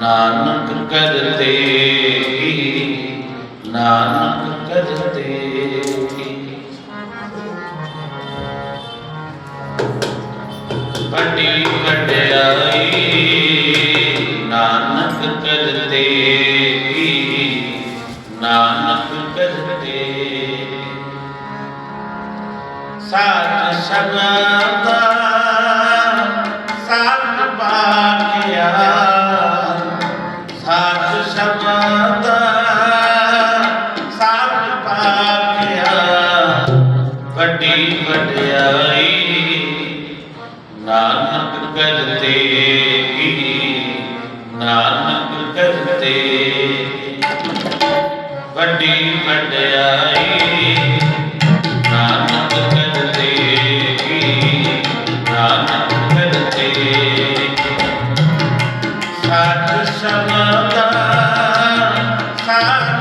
ਨਾਨਕ ਕਰਤੇ ਕੀ ਨਾਨਕ ਕਰਤੇ। ਕੀ ਵੱਡੀ ਵਡਿਆਈ, ਨਾਨਕ ਕਰਤੇ ਕੀ ਨਾਨਕ ਕਰਤੇ। ਸਾਚ ਸ਼ਬਦ ਸਤ ਸਮਾਂ ਸਾਧ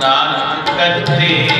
ਨਾਨਕ ਕਦ ਤੇਰੀ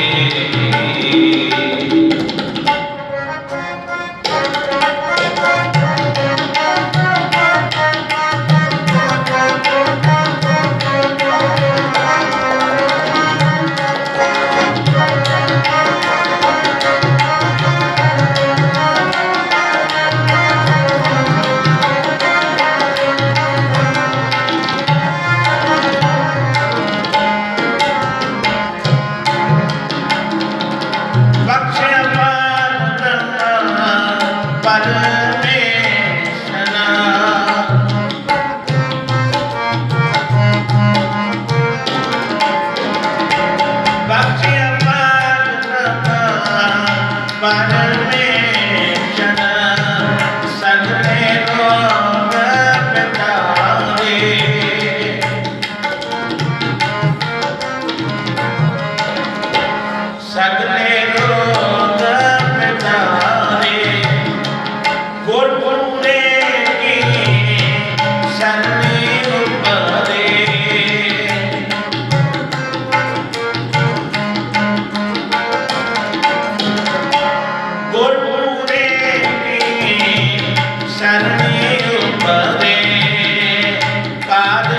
nada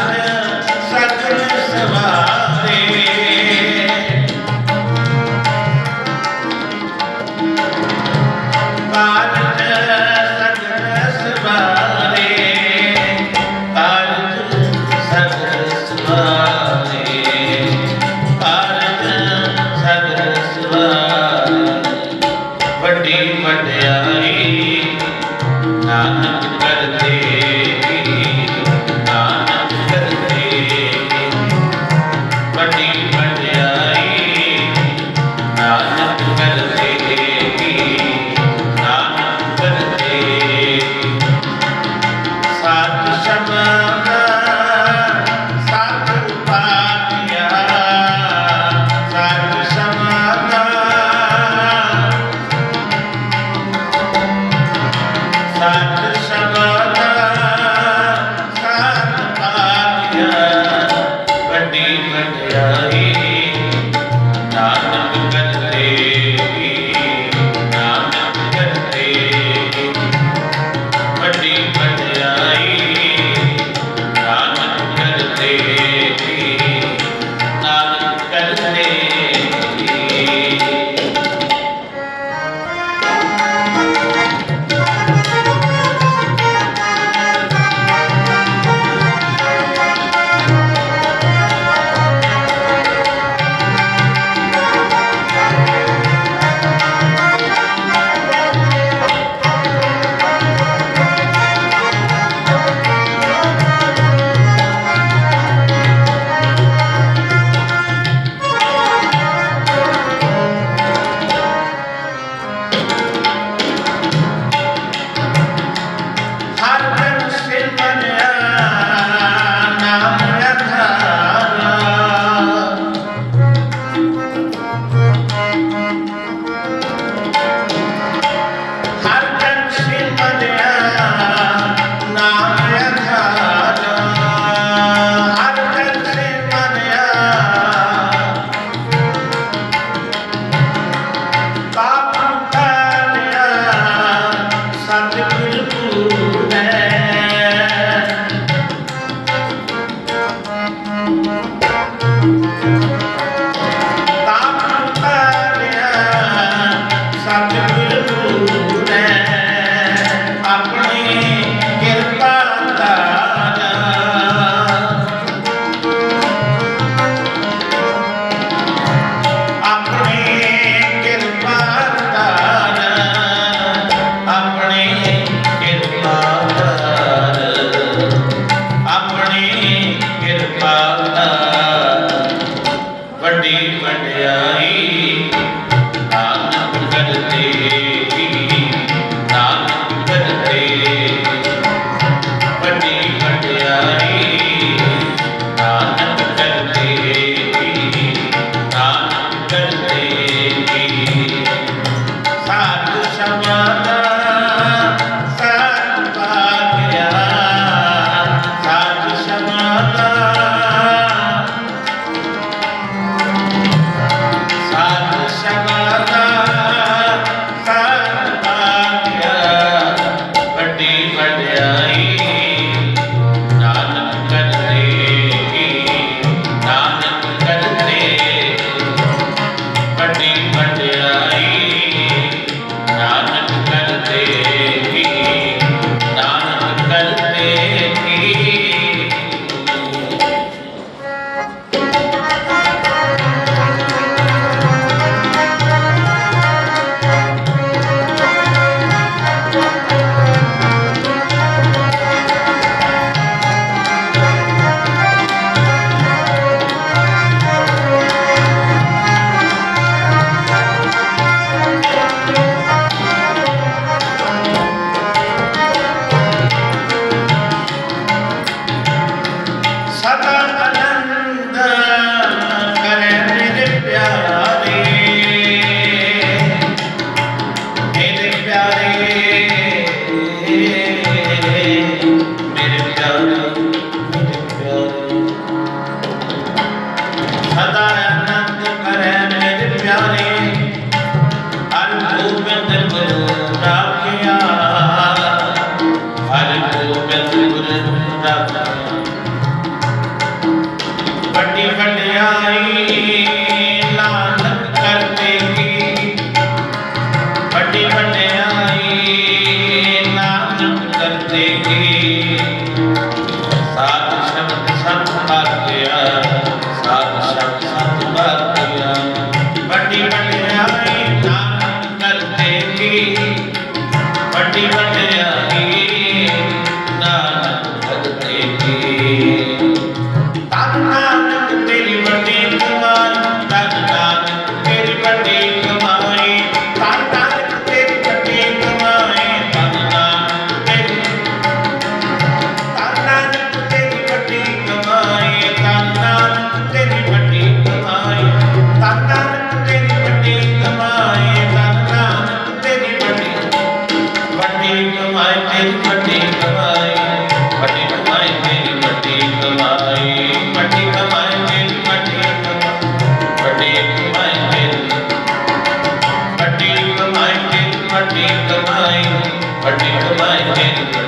من يهدي Música Yeah.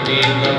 Fatima.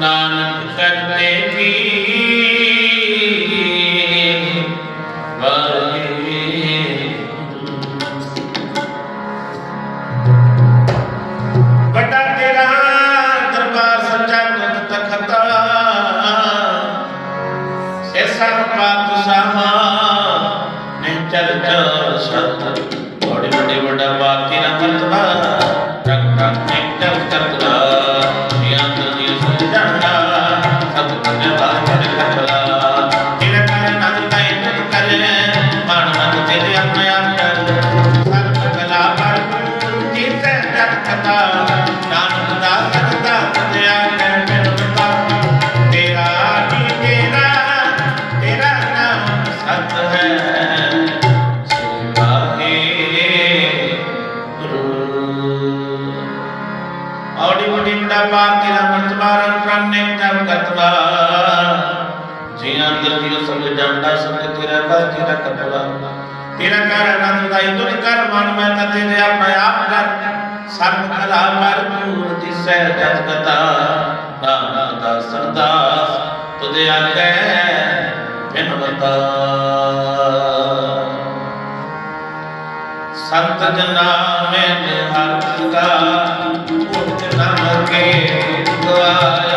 नानक कर देवी ਜਾਂਦਾ ਸਭ ਤੇਰਾ ਬਸ ਤੇਰਾ ਕਤਵਾ ਤੇਰਾ ਘਰ ਆਨੰਦ ਦਾ ਇੰਦੋ ਨੇ ਘਰ ਮਨ ਮੈਂ ਤਾਂ ਤੇਰੇ ਆਪੇ ਆਪ ਕਰ ਸਰਬ ਕਲਾ ਮਰਪੂਰ ਦਿਸੈ ਜਗ ਕਤਾ ਨਾਨਾ ਦਾ ਸਰਦਾਸ ਤੁਦੇ ਆਗੇ ਬਿਨਵਤਾ। ਸੰਤ ਜਨਾ ਮੈਂ ਹਰ ਕਾ ਉਠ ਨਾਮ ਕੇ ਦੁਆਏ